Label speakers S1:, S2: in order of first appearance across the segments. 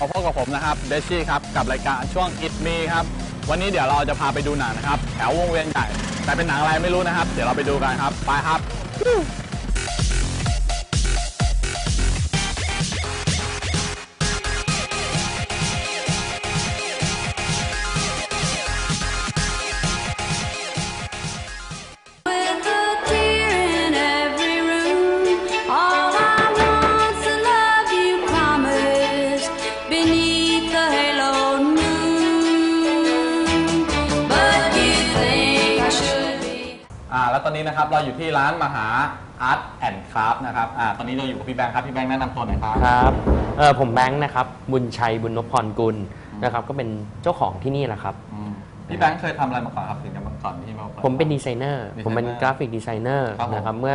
S1: มาพบกับผมนะครับเดชี่ครับกับรายการช่วง It Me ครับวันนี้เดี๋ยวเราจะพาไปดูหนังนะครับ แถววงเวียนใหญ่แต่เป็นหนังอะไรไม่รู้นะครับ เดี๋ยวเราไปดูกันครับไปครับ นนี้นะครับเราอยู่ที่ร้านมหา Art and Craft นะครับอ่าตอนนี้เราอยู่กับพี่แบงค์ครับ พี่แบงค์แนะนำตัวหน่อยครับ
S2: ครับเออผมแบงค์นะครับ บุญชัยบุญนพพรกุลนะครับ ก็เป็นเจ้าของที่นี่แหละครับ
S1: อืมพี่แบงค์เคยทำอะไรมาก่อนครับถึงจะมาก่อนที่มาปิด
S2: ผมเป็นดีไซเนอร์
S1: ดีไซเนอร์
S2: ผมเป็นกราฟิกดีไซเนอร์
S1: ครับผม
S2: นะครับ เมื่อ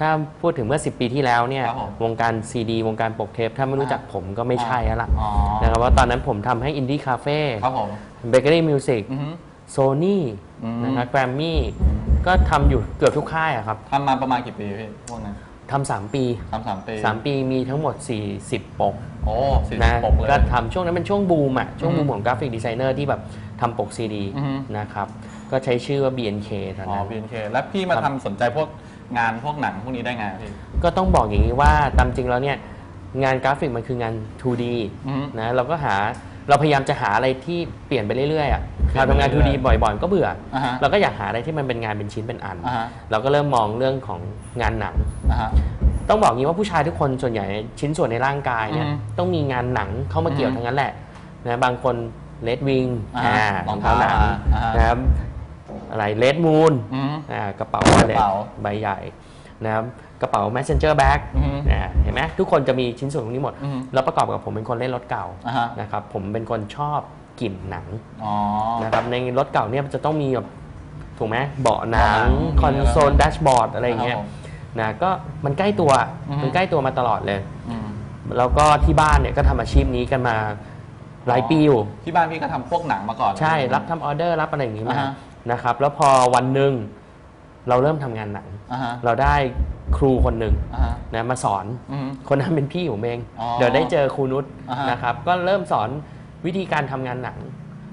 S2: ถ้าพูดถึงเมื่อ 10 ปีที่แล้วเนี่ย
S1: ครับผม
S2: วงการซีดี วงการปกเทป ถ้าไม่รู้จักผมก็ไม่ใช่แล้วล่ะ
S1: อ๋อ
S2: นะครับว่าตอนนั้นผมทำให้อินดี้คาเฟ่
S1: ครับผม
S2: เบเกอรี่มิวสิก
S1: อือฮึ
S2: โซนี่
S1: อืม
S2: นะครับแกรมมี่ ก็ทำอยู่เกือบทุกค่ายอะครับ
S1: ทำมาประมาณกี่ปีพี่พวกนั้น
S2: ทำสามปี
S1: ทำสามปี
S2: สามปีมีทั้งหมด 40 ปก
S1: โอ้สี่สิ
S2: นะ
S1: บปกเลย
S2: ก็ทำช่วงนั้นเป็นช่วงบูมอะช่วง
S1: อื
S2: บู
S1: ม
S2: มของกราฟิกดีไซเนอร์ที่แบบทำปกซีดี
S1: อือฮึ
S2: นะครับ ก็ใช้ชื่อว่า BNK ตอน
S1: อ๋อ
S2: นั้น
S1: BNK แล้วพี่มา
S2: ครั
S1: ทำ
S2: บ
S1: สนใจพวกงานพวกหนังพวกนี้ได้ไงพี่
S2: ก็ต้องบอกอย่างนี้ว่าตามจริงแล้วเนี่ยงานกราฟิกมันคืองาน 2D
S1: อือฮึ
S2: นะเราก็หาเราพยายามจะหาอะไรที่เปลี่ยนไปเรื่อยๆอะ
S1: เปลี่ย
S2: เรา
S1: นไป
S2: ทำงาน
S1: เรื่อย
S2: 2D
S1: ๆ
S2: บ่อยๆ ก็เบื่ออา
S1: ฮะ
S2: เราก็อยากหาอะไรที่มันเป็นงานเป็นชิ้นเป็นอัน
S1: อ่าฮะ
S2: เราก็เริ่มมองเรื่องของงานหนัง
S1: นะฮะ
S2: ต้องบอกงี้ว่าผู้ชายทุกคนส่วนใหญ่ชิ้นส่วนในร่างกายเนี่ย
S1: อืม
S2: ต้องมีงานหนังเข้ามาเกี่ยว
S1: อืม
S2: ทั้งนั้นแหละนะบางคนเลดวิง
S1: อ่าฮะรองเท้า
S2: หนัง
S1: อ่าอ่า
S2: นะครับอะไรเลดมูน
S1: อืม
S2: กระเป๋าก
S1: ระเป๋า
S2: ใบใหญ่นะครับกระเป๋า messenger bag
S1: อืม
S2: นะเห็นไหมทุกคนจะมีชิ้นส่วนพวกนี้หมด
S1: อืม
S2: แล้วประกอบกับผมเป็นคนเล่นรถเก่า
S1: อ่าฮะ
S2: นะครับผมเป็นคนชอบ กลิ่นหนัง
S1: อ๋อ
S2: นะครับในรถเก่าเนี่ยมันจะต้องมีแบบถูกไหมเบาะหนัง
S1: เบาะหนัง
S2: คอนโซลแดชบอร์ดอะไรอย่างเงี้ย
S1: ครับผม
S2: นะก็มันใกล้ตัว
S1: อือฮึ
S2: มันใกล้ตัวมาตลอดเลย
S1: อืม
S2: แล้วก็ที่บ้านเนี่ยก็ทำอาชีพนี้กันมาหลายปีอยู่
S1: ที่บ้านพี่ก็ทำพวกหนังมาก่อน
S2: ใช่รับทำออเดอร์รับอะไรอย่างนี้มา
S1: อ่าฮะ
S2: นะครับ แล้วพอวันหนึ่งเราเริ่มทำงานหนัง
S1: อ่าฮะ
S2: เราได้ครูคนหนึ่ง
S1: อ่าฮะ
S2: นะมาสอน
S1: อืม
S2: คนนั้นเป็นพี่ผมเอง
S1: อ๋อ
S2: เดี๋ยวได้เจอครูนุช
S1: อ่าฮะ
S2: นะครับ ก็เริ่มสอน วิธีการทำงานหนัง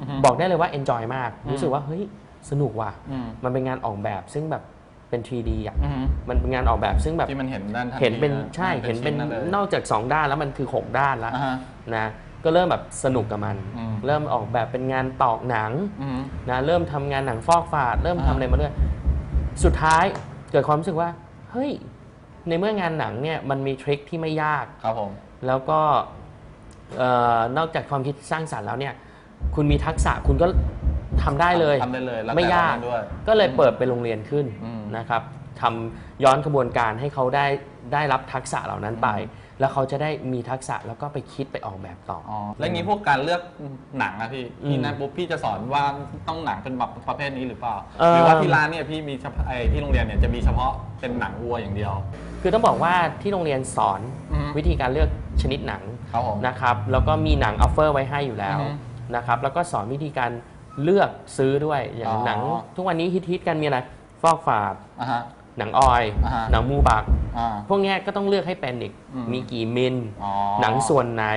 S1: อืม
S2: บอกได้เลยว่า enjoy มาก
S1: อืม
S2: รู้สึกว่าเฮ้ยสนุกว่ะ
S1: อืม
S2: มันเป็นงานออกแบบซึ่งแบบเป็น 3D อะ
S1: อืม
S2: มันเป็นงานออกแบบซึ่งแบบ
S1: ที่มันเห็นด้านทั
S2: เห็นเป็น
S1: ทีะ
S2: ใช่เห็นเป็น
S1: ชิ้ลย
S2: นอกจาก 2 ด้านแล้วมันคือ 6 ด้านแล้ว
S1: อ่าฮะ
S2: นะก็เริ่มแบบสนุกกับมัน
S1: อืม
S2: เริ่มออกแบบเป็นงานตอกหนัง
S1: อืม
S2: นะเริ่มทำงานหนังฟอกฝาด เริ่ม
S1: อ่า
S2: ทำอะไรมาเรื่อยสุดท้ายเกิดความรู้สึกว่าเฮ้ยในเมื่องานหนังเนี่ยมันมีทริคที่ไม่ยาก
S1: ครับผม
S2: แล้วก็ เอ่อนอกจากความคิดสร้างสรรค์แล้วเนี่ย คุณมีทักษะคุณก็ทำได้เลย
S1: ทำได้เลยแล้ว
S2: ไม่
S1: แต่
S2: ยาก
S1: เรด้วย
S2: ก็เลยเปิดเป็นโรงเรียนขึ้น
S1: อืม
S2: นะครับทำย้อนกระบวนการให้เขาได้ได้รับทักษะเหล่านั้นไป แล้วเขาจะได้มีทักษะแล้วก็ไปคิดไปออกแบบต่ออ
S1: อ๋อแล้วอย่างนี้พวกการเลือกหนังอะพี่
S2: อืม
S1: พี่นัทปุ๊บพี่จะสอนว่าต้องหนังเป็นแบบประเภทนี้หรือเปล่า
S2: เอ่อ
S1: หรือว่าที่ร้านเนี่ยพี่มีเฉพาะไอ้ที่โรงเรียนเนี่ยจะมีเฉพาะเป็นหนังวัวอย่างเดียว
S2: คือต้องบอกว่าที่โรงเรียนสอน
S1: อืม
S2: วิธีการเลือก ชนิดหนัง
S1: ครับผม
S2: นะครับแล้วก็มีหนังออฟเฟอร์ไว้ให้อยู่แล้ว
S1: อือฮึ
S2: นะครับแล้วก็สอนวิธีการเลือกซื้อด้วยอย่าง
S1: อ๋อ
S2: หนัง ทุกวันนี้ฮิตๆกันมีอะไรฟอกฝาด
S1: อ่าฮะ
S2: หนังออยล์
S1: อ่าฮะ
S2: หนังมูบัก
S1: อ่า
S2: พวกเนี้ยก็ต้องเลือกให้เป็นอีก
S1: อืม
S2: มีกี่มิล
S1: อ๋อ
S2: หนังส่วนไหน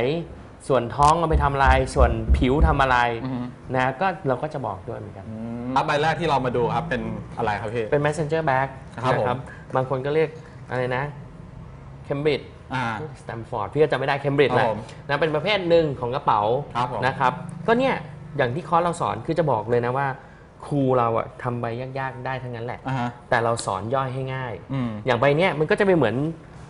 S2: ส่วนท้องเอาไปทำอะไร ส่วนผิวทำอะไร
S1: อือฮึ
S2: นะก็เราก็จะบอกด้วยเหมือนกัน
S1: อืมครับใบแรกที่เรามาดูครับเป็นอะไรครับพี่
S2: เป็น messenger bag
S1: ครับ
S2: นะ
S1: ผม
S2: บางคนก็เรียกอะไรนะ Cambridge
S1: อ่า
S2: สแตมฟอร์ดพี่ก็จำไม่ได้ Cambridge
S1: ครับ
S2: แหละ
S1: ผม
S2: นะเป็นประเภทหนึ่งของกระเป๋า
S1: ครับผม
S2: นะครับ ก็เนี่ยอย่างที่คอร์สเราสอนคือจะบอกเลยนะว่า ครูเราอะทำใบยากๆได้ทั้งนั้นแหละ
S1: อ่าฮะ
S2: แต่เราสอนย่อยให้ง่าย
S1: อืม
S2: อย่างใบเนี้ยมันก็จะไปเหมือน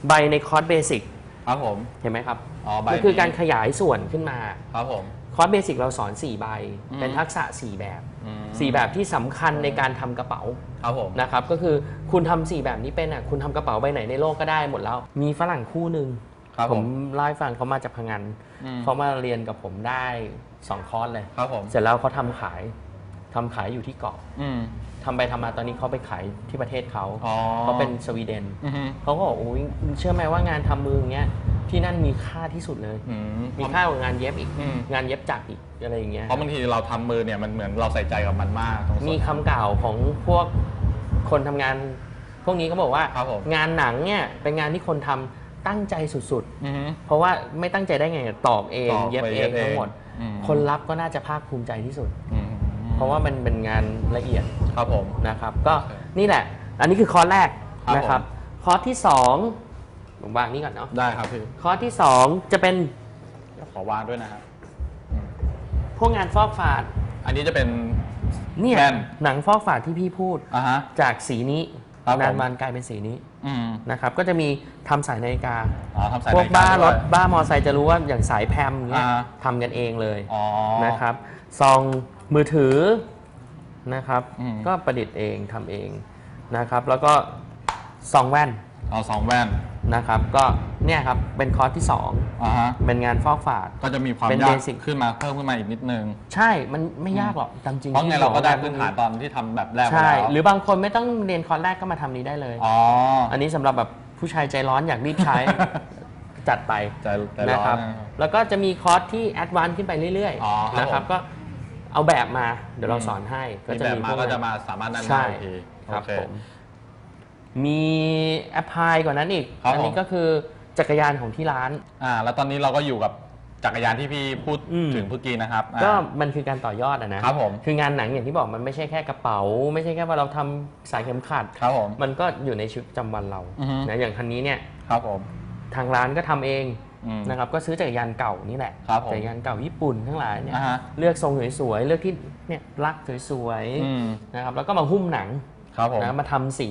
S2: ใบในคอร์สเบสิก
S1: ครับผม
S2: เห็นไหมครับ
S1: อ๋อใบ
S2: มันคือการขยายส่วนขึ้นมา
S1: ครับผม
S2: คอร์สเบสิกเราสอน 4 ใบ
S1: อืม
S2: เป็นทักษะ 4 แบบ
S1: อืม
S2: 4แบบที่สำคัญในการทำกระเป๋า
S1: ครับผม
S2: นะครับก็คือคุณทำสี่แบบนี้เป็นอะคุณทำกระเป๋าใบไหนในโลกก็ได้หมดแล้ว มีฝรั่งคู่หนึ่ง
S1: ครับ
S2: ผ
S1: ผมม
S2: เล่าให้ฟังเขามาจากพังงาน
S1: อืม
S2: เขามาเรียนกับผมได้ 2 คอร์สเลย
S1: ครับผม
S2: เสร็จแล้วเขาทำขายทำขายอยู่ที่เกาะ
S1: อืม
S2: ทำไปทำมาตอนนี้เขาไปขายที่ประเทศเขา
S1: อ๋อ
S2: เขาเป็นสวีเดน
S1: อือฮึ
S2: เขาก็บอกโอ้ยเชื่อไหมว่างานทำมืออย่างเงี้ย ที่นั่นมีค่าที่สุดเลย
S1: อืม
S2: มีค่ากว่างานเย็บอีก
S1: อืม
S2: งานเย็บจักรอีกอะไรอย่างเงี้ย
S1: เพราะบางทีเราทำมือเนี่ยมันเหมือนเราใส่ใจกับมันมากตรงส่วน
S2: มีคำกล่าวของพวกคนทำงาน พวกนี้เขาบอกว่า
S1: ครับผม
S2: งานหนังเนี่ยเป็นงานที่คนทำตั้งใจสุด
S1: อือฮึ
S2: ๆ เพราะว่าไม่ตั้งใจได้ไงตอกเอง
S1: ตอก
S2: เย็บ
S1: ไป
S2: เอ
S1: เย็
S2: ง
S1: บเอง
S2: ทั้งหมด
S1: อืม
S2: คนรับก็น่าจะภาคภูมิใจที่สุด
S1: อืม
S2: เพราะว่ามันเป็นงานละเอียด
S1: ครับผม
S2: นะครับ ก็
S1: โอเค
S2: นี่แหละ อันนี้คือคอร์สแรก
S1: ครับ
S2: นะครับ คอร์สที่สอง ผมวางนี้ก่อนเนาะ
S1: ได้ครับพี่
S2: คอร์สที่สองจะเป็น
S1: เดี๋ยวขอวางด้วยนะครับ
S2: พวกงานฟอกฝาด
S1: อันนี้จะเป็น
S2: เนี่ย
S1: แผ่น
S2: หนังฟอกฝาดที่พี่พูด
S1: อ่าฮะ
S2: จากสีนี้
S1: ครับผม
S2: นานมันกลายเป็นสีนี้
S1: อืม
S2: นะครับ ก็จะมีทำสายนาฬิกา
S1: อ๋อทำสาย
S2: พวก
S1: นาฬิ
S2: บ้าร
S1: ด้วย
S2: ถบ้ามอไซค์จะรู้ว่าอย่างสายแพมเนี่ย
S1: อ่า
S2: ทำกันเองเลย
S1: อ๋อ
S2: นะครับซองมือถือนะครับ
S1: อืม
S2: ก็ประดิษฐ์เองทำเองนะครับ แล้วก็ซองแว่น
S1: เอาสองแว่น
S2: นะครับ ก็เนี่ยครับเป็นคอร์สที่
S1: อ่าฮะ
S2: 2 เป็นงานฟอกฝาด
S1: ก็จะมีความ
S2: เป็น
S1: ยาก
S2: basic
S1: ขึ้นมาเพิ่มขึ้นมาอีกนิดนึง
S2: ใช่มันไม่ยากหรอกตามจริง
S1: เพราะไงเราก็ได้พื้นฐาน
S2: ต
S1: ตอนที่ทำแบบแรกไป
S2: ใช่
S1: แล้ว
S2: หรือบางคนไม่ต้องเรียนคอร์สแรกก็มาทำนี้ได้เลย
S1: อ๋อ
S2: อันนี้สำหรับแบบผู้ชายใจร้อนอยากรีบใช้ จัดไป
S1: ใจใจร้
S2: นะ
S1: อน
S2: ครับ
S1: นะ
S2: แล้วก็จะมีคอร์สที่แอดวานซ์ขึ้นไปเรื่อย
S1: อ๋อครับ
S2: ๆนะครับ
S1: ผม
S2: ก็เอาแบบมาเดี๋ยวเราสอนให้
S1: มีแบบมา
S2: พว
S1: ก็
S2: นั้น
S1: จะมาสามารถนั่น
S2: ใช่
S1: ได้อีกที
S2: ครับ
S1: โอเค
S2: ผม มีแอปพลายกว่านั้นอีก
S1: ครับ
S2: อันี้
S1: ผม
S2: ก็คือจักรยานของที่ร้าน
S1: อ่า แล้วตอนนี้เราก็อยู่กับจักรยานที่พี่พูด
S2: อืม
S1: ถึงเมื่อกี้นะครับอ่า
S2: ก็มันคือการต่อยอดอะนะครับ
S1: ผม
S2: คืองานหนังอย่างที่บอกมันไม่ใช่แค่กระเป๋า ไม่ใช่แค่ว่าเราทำสายเข็มขัด
S1: ครับผม
S2: มันก็อยู่ในชีวิตประจำวันเรา
S1: อือฮึ
S2: นะอย่างคันนี้เนี่ย
S1: ครับผม
S2: ทางร้านก็ทำเอง
S1: อืม
S2: นะครับก็ซื้อจักรยานเก่านี่แหละ
S1: ครับผม
S2: จักรยานเก่าญี่ปุ่นทั้งหลายเนี่ย
S1: อ่าฮะ
S2: เลือกทรงสวยๆเลือกที่เนี่ยรักสวย
S1: อืม
S2: ๆนะครับแล้วก็มาหุ้มหนัง
S1: ครับผม
S2: นะมาทำสี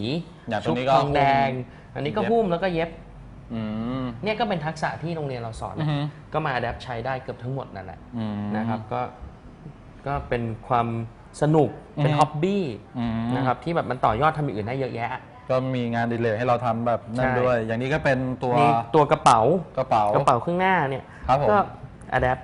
S1: อย่างตัว
S2: ชุบ
S1: นี้ก็
S2: ทองแดง
S1: หุ้ม
S2: อันนี้ก็
S1: เย็บ
S2: หุ้มแล้วก็เย็บ
S1: อืม
S2: เนี่ยก็เป็นทักษะที่โรงเรียนเราสอน
S1: อือฮึ
S2: ก็มาอัดแอปใช้ได้เกือบทั้งหมดนั่นแหละ
S1: อืม
S2: นะครับก็ก็เป็นความสนุกเป็น
S1: อืม
S2: ฮ็อบบี้
S1: อืม
S2: นะครับที่แบบมันต่อยอดทำอย่างอื่นได้เยอะแยะ
S1: ก็มีงานอดิเลกให้เราทำแบบนั่น
S2: ใช่
S1: ด้วย อย่างนี้ก็เป็นตัว
S2: มีตัวกระเป๋า
S1: กระเป๋าก
S2: ระเป๋าข้างหน้าเนี่ย
S1: ครับผม
S2: ก็อัดแอป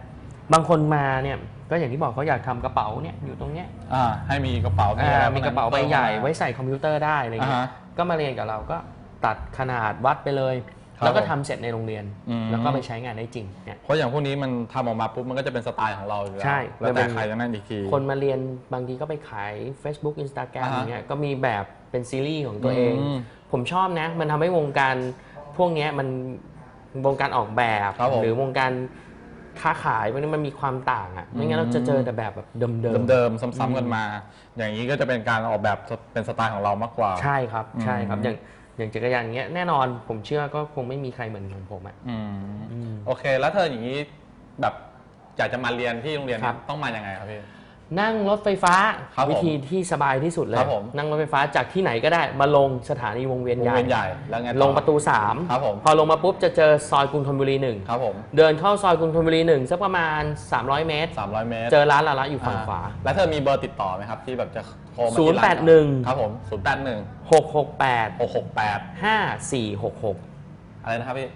S2: บางคนมาเนี่ย ก็อย่างที่บอกเขาอยากทำกระเป๋าเนี่ยอยู่ตรงเนี้ย
S1: อ่าให้มีกระเป๋า
S2: อ่า
S1: อไมี
S2: กระเป๋าใบใหญ่ไว้ใส่คอมพิวเตอร์ได้อะไรเงี้
S1: อ่ายฮะ
S2: ก็มาเรียนกับเราก็ตัดขนาดวัดไปเลย
S1: ครับ
S2: แล้วก็
S1: ผม
S2: ทำเสร็จในโรงเรียน
S1: อืม
S2: แล้วก็ไปใช้งานได้จริงเนี่ย
S1: เพราะอย่างพวกนี้มันทำออกมาปุ๊บมันก็จะเป็นสไตล์ของเราอยู่แล้ว
S2: ใช่
S1: แล้ว
S2: มันเป็
S1: แต่
S2: น
S1: ใครจะนั่นอีกที
S2: คนมาเรียนบางทีก็ไปขาย Facebook Instagram
S1: อ่าฮะ
S2: อย่างเงี้ยก็มีแบบเป็นซีรีส์ของตัวเอง
S1: อืม
S2: ผมชอบนะ มันทำให้วงการพวกเนี้ยมันวงการออกแบบ
S1: ครับผม
S2: หรือวงการ ค้าขายพวกนี้มันมีความต่างอะไม่งั้นเราจะเจอแต่แบบแบบเดิมๆ
S1: เดิมๆซ้ำๆกันมา อย่างนี้ก็จะเป็นการออกแบบเป็นสไตล์ของเรามากกว่า
S2: ใช่ครับใช่ครับ
S1: อืม
S2: อย่างอย่างจักรยานอย่างเงี้ยแน่นอนผมเชื่อก็คงไม่มีใครเหมือนของผมอะ
S1: อืม
S2: อืม
S1: โอเค แล้วเธออย่างนี้แบบอยากจะมาเรียนที่โรงเรียน
S2: ครับ
S1: ต้องมายังไงครับพี่
S2: นั่งรถไฟฟ้า
S1: ครับผม
S2: วิธีที่สบายที่สุดเลย
S1: ครับผม
S2: นั่งรถไฟฟ้าจากที่ไหนก็ได้มาลงสถานีวงเวียน
S1: วง
S2: ใหญ่
S1: เวียนใหญ่แล้วไงต่อ
S2: ลงประตู
S1: ครับผม
S2: 3พอลงมาปุ๊บจะเจอซอยกรุงธนบุรีหนึ่ง
S1: ครับผม
S2: เดินเข้าซอยกรุงธนบุรีหนึ่งสักประมาณ 300 เมตร
S1: 300 เมตร
S2: เจอร้านละละอยู่ฝั่งขวา
S1: อ่แล้วเธอมีเบอร์ติดต่อไหมครับ ที่แบบจะโทรมา
S2: ศูนย์
S1: ที่
S2: แป
S1: ร้า
S2: ดหนึ่ง
S1: ครับผม 0 8 1
S2: 668
S1: 668
S2: 5466
S1: อะไรนะครับพี่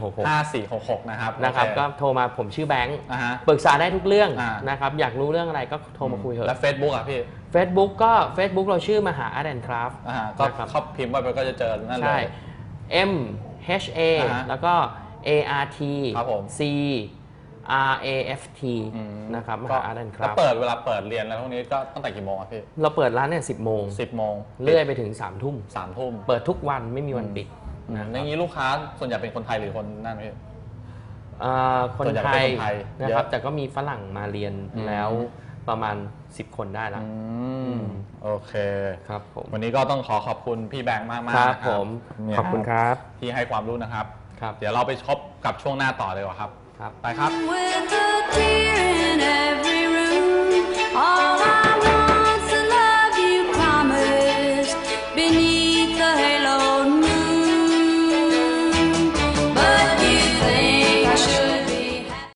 S2: 5466
S1: 5466นะครับ
S2: นะครับ
S1: โอเก็
S2: โทรมาผมชื่อแบงค์
S1: อ่าฮะ
S2: ปรึกษาได้ทุกเรื่อง
S1: อ่า
S2: นะครับ อยากรู้เรื่องอะไรก็โทรมาคุยเถ
S1: แล้ว
S2: อะ
S1: Facebook อะพี่
S2: Facebook ก็ Facebook เราชื่อมหา Art and Craft
S1: อ่าฮะก็
S2: นะครับ
S1: เข้าพิมพ์ไปก็จะเจอนั่นเล
S2: ใช่
S1: ย
S2: M H A
S1: อ่าฮะ
S2: แล้วก็ A R T
S1: ครับผม
S2: C R A F T
S1: อืม
S2: นะครับม
S1: ก็
S2: หา Art and
S1: แล้ว
S2: Craft
S1: เปิดเวลาเปิดเรียนแล้วพวกนี้ก็ตั้งแต่กี่โมงอะพี่
S2: เราเปิดร้านเนี่ยสิบโมง
S1: สิบโมง
S2: เลื่อยไปถึง3ามทุ่ม
S1: สามทุ่ม
S2: เปิดทุกวันไม่มีวันปิด
S1: อืมอย่างนี้ลูกค้าส่วนใหญ่เป็นคนไทยหรือคนนั่นพี่
S2: อ่าคน
S1: ส่วนใหญ่
S2: ไท
S1: เป็น
S2: ย
S1: คนไทย
S2: นะครับ
S1: เยอะ
S2: แต่ก็มีฝรั่งมาเรียน
S1: อืม
S2: แล้วประมาณ 10 คนได้ละ
S1: อืมโอเค
S2: ครับผม
S1: วันนี้ก็ต้องขอขอบคุณพี่แบงค์มากๆ
S2: ครับ
S1: นะ
S2: ผม
S1: เนี่ย
S2: ขอบคุณครับ
S1: ที่ให้ความรู้นะครับ
S2: ครับ
S1: เดี๋ยวเราไปชบกับช่วงหน้าต่อเลยดีกว่าครับ
S2: ครับ
S1: ไปครับ
S3: With a tear in every room, all I